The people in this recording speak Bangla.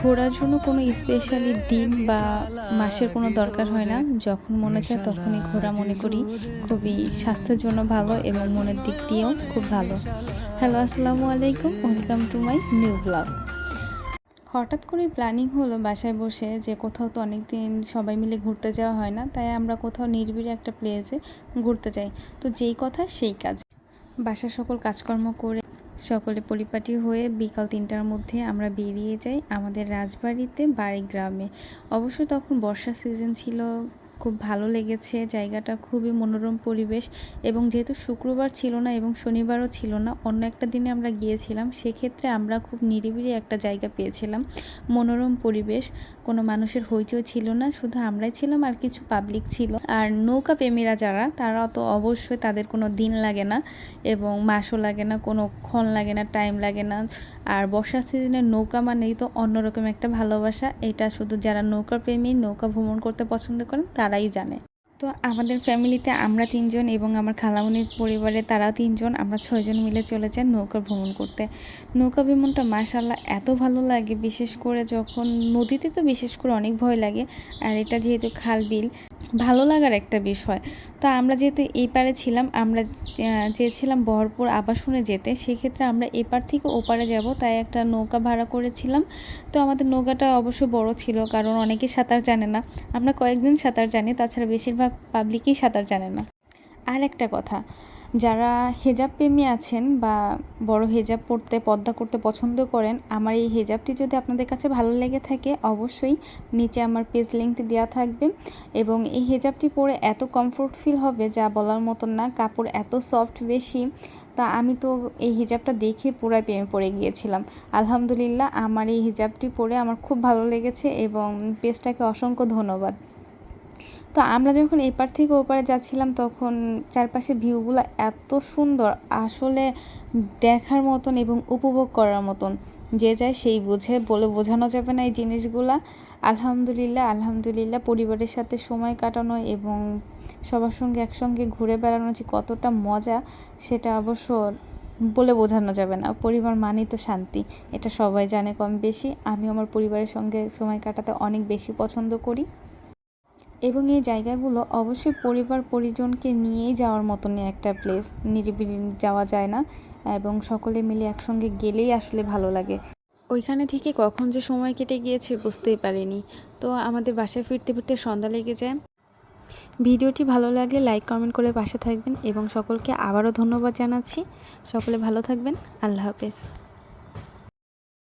ঘোরার জন্য কোনো স্পেশালি দিন বা মাসের কোনো দরকার হয় না। যখন মনে চায় তখনই ঘোরা মনে করি। খুবই স্বাস্থ্যের জন্য ভালো এবং মনের দিক দিয়েও খুব ভালো। হ্যালো আসসালামু আলাইকুম। Welcome to my new blog হঠাৎ করে প্ল্যানিং হলো বাসায় বসে যে কোথাও তো অনেক দিন সবাই মিলে ঘুরতে যাওয়া হয় না, তাই আমরা কোথাও নির্বিড়ে একটা প্লেসে ঘুরতে যাই। তো যেই কথা সেই কাজ। বাসার সকল কাজকর্ম করে সকলে পরিপাটি হয়ে বিকাল তিনটার মধ্যে আমরা বেরিয়ে যাই আমাদের রাজবাড়িতে বাড়ি গ্রামে অবশ্য তখন বর্ষা সিজন ছিল খুব ভালো লেগেছে, জায়গাটা খুবই মনোরম পরিবেশ এবং যেহেতু শুক্রবার ছিল না এবং শনিবারও ছিল না, অন্য একটা দিনে আমরা গিয়েছিলাম, সেক্ষেত্রে আমরা খুব নিরিবিলি একটা জায়গা পেয়েছিলাম, মনোরম পরিবেশ, কোনো মানুষের হইচই ছিল না, শুধু আমরাই ছিলাম আর কিছু পাবলিক ছিল। আর নৌকা প্রেমীরা যারা, তারা তো অবশ্যই তাদের কোনো দিন লাগে না এবং মাসও লাগে না, কোনো ক্ষণ লাগে না টাইম লাগে না আর বর্ষার সিজনে নৌকা মানেই তো অন্যরকম একটা ভালোবাসা। এটা শুধু যারা নৌকা প্রেমী, নৌকা ভ্রমণ করতে পছন্দ করেন, তারাই জানে। তো আমাদের ফ্যামিলিতে আমরা তিনজন এবং আমার খালামুনির পরিবারে তারাও তিনজন। আমরা ছয়জন মিলে চলে যাই নৌকা ভ্রমণ করতে। নৌকা ভ্রমণটা মাশাল্লাহ এত ভালো লাগে, বিশেষ করে যখন নদীতে তো বিশেষ করে অনেক ভয় লাগে। আর এটা যেহেতু খাল বিল ভালো লাগার একটা বিষয়। তো আমরা যেহেতু এই পারে ছিলাম, আমরা চেয়েছিলাম বহরপুর আবাসনে যেতে। সেক্ষেত্রে আমরা এপার থেকে ওপারে যাব, তাই একটা নৌকা ভাড়া করেছিলাম। তো আমাদের নৌকাটা অবশ্য বড় ছিল, কারণ অনেকে সাঁতার জানে না। আমরা কয়েকজন সাঁতার জানি, তাছাড়া বেশিরভাগ পাবলিকই সাঁতার জানে না। আর একটা কথা যারা হেজাব প্রেমী আছেন বা বড় হেজাব পরতে পর্দা করতে পছন্দ করেন, আমার এই হেজাবটি যদি আপনাদের কাছে ভালো লেগে থাকে, অবশ্যই নিচে আমার পেজ লিঙ্কটি দেওয়া থাকবে এবং এই হেজাবটি পরে এত কমফোর্ট ফিল হবে যা বলার মতন না, কাপড় এত সফট বেশি, তা আমি তো এই হিজাবটা দেখে পুরাই প্রেমে পড়ে গিয়েছিলাম। আলহামদুলিল্লাহ, আমার এই হিজাবটি পরে আমার খুব ভালো লেগেছে এবং পেজটাকে অসংখ্য ধন্যবাদ। তো আমরা যখন এপার থেকে ওপারে যাচ্ছিলাম, তখন চারপাশে ভিউগুলো এত সুন্দর। আসলে দেখার মতন এবং উপভোগ করার মতন। যে যায় সেই বুঝে, বলে বোঝানো যাবে না এই জিনিসগুলা। আলহামদুলিল্লাহ আলহামদুলিল্লাহ পরিবারের সাথে সময় কাটানো এবং সবার সঙ্গে একসঙ্গে ঘুরে বেড়ানো যে কতটা মজা, সেটা অবশ্য বলে বোঝানো যাবে না। পরিবার মানেই তো শান্তি, এটা সবাই জানে কম বেশি। আমি আমার পরিবারের সঙ্গে সময় কাটাতে অনেক বেশি পছন্দ করি। এবং এই জায়গাগুলো অবশ্যই পরিবার পরিজনকে নিয়েই যাওয়ার মতনই একটা প্লেস নিরিবিলি যাওয়া যায় না এবং সকলে মিলে একসঙ্গে গেলেই আসলে ভালো লাগে। ওইখানে থেকে কখন যে সময় কেটে গিয়েছে বুঝতেই পারিনি। তো আমাদের বাসায় ফিরতে ফিরতে সন্ধ্যা লেগে যায়। ভিডিওটি ভালো লাগলে লাইক কমেন্ট করে পাশে থাকবেন এবং সকলকে আবারও ধন্যবাদ জানাচ্ছি। সকলে ভালো থাকবেন। আল্লাহ হাফেজ।